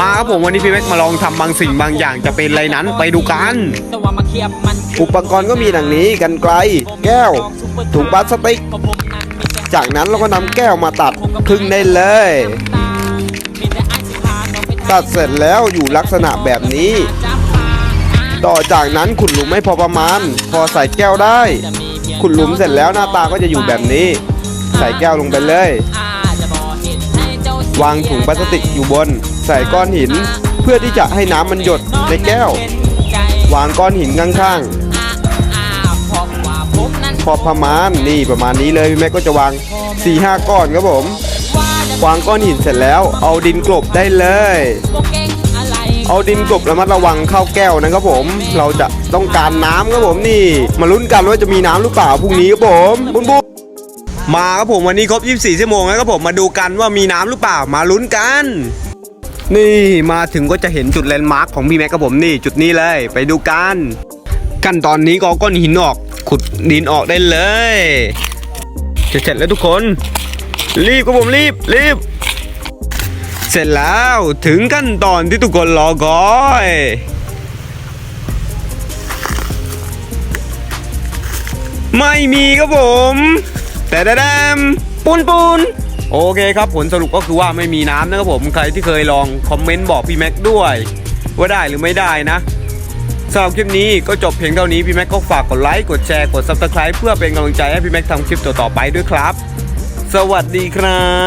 มาครับผมวันนี้พี่แม็กมาลองทำบางสิ่งบางอย่างจะเป็นอะไรนั้นไปดูกัน อุปกรณ์ก็มีดังนี้กันไกล แก้ว ถุงพลาสติก จากนั้นเราก็นำแก้วมาตัดครึ่งได้เลย ตัดเสร็จแล้วอยู่ลักษณะแบบนี้ ต่อจากนั้นขุดหลุมไม่พอประมาณ พอใส่แก้วได้ ขุดหลุมเสร็จแล้วหน้าตาก็จะอยู่แบบนี้ ใส่แก้วลงไปเลย วางถุงพลาสติกอยู่บน ใส่ก้อนหิน เพื่อที่จะให้น้ำมันหยดในแก้ว วางก้อนหินข้างๆพอประมาณนี่ประมาณนี้เลยพี่แม็กก็จะวาง4ีหก้อนครับผมวางก้อนหินเสร็จแล้ว เอาดินกลบได้เลย เอาดินกลบระมัดระวังเข้าแก้วนะครับผม เราจะต้องการน้ำครับผมนี่ มาลุ้นกันว่าจะมีน้ำหรือเปล่าพรุ่งนี้ครับผมบุ้นบุ้นมาครับผมวันนี้ครบ 24 ชั่วโมงแล้วครับผมมาดูกันว่ามีน้ำหรือเปล่ามาลุ้นกัน นี่มาถึงก็จะเห็นจุดแลนด์มาร์คของพี่แม็กครับผมนี่จุดนี้เลยไปดูกันขั้นตอนนี้ก็ก้อนหินออก ขุดดินออกได้เลยจะเสร็จแล้วทุกคน รีบครับผมรีบรีบ เสร็จแล้วถึงขั้นตอนที่ทุกคนรอคอยไม่มีครับผม แต่แดมปูนปูน โอเคครับผลสรุปก็คือว่าไม่มีน้ำนะครับผมใครที่เคยลองคอมเมนต์บอกพี่แม็กด้วยว่าได้หรือไม่ได้นะสำหรับคลิปนี้ก็จบเพียงเท่านี้พี่แม็กก็ฝากกดไลค์กดแชร์กด subscribe เพื่อเป็นกำลังใจให้พี่แม็กทำคลิปต่อๆไปด้วยครับ สวัสดีครับ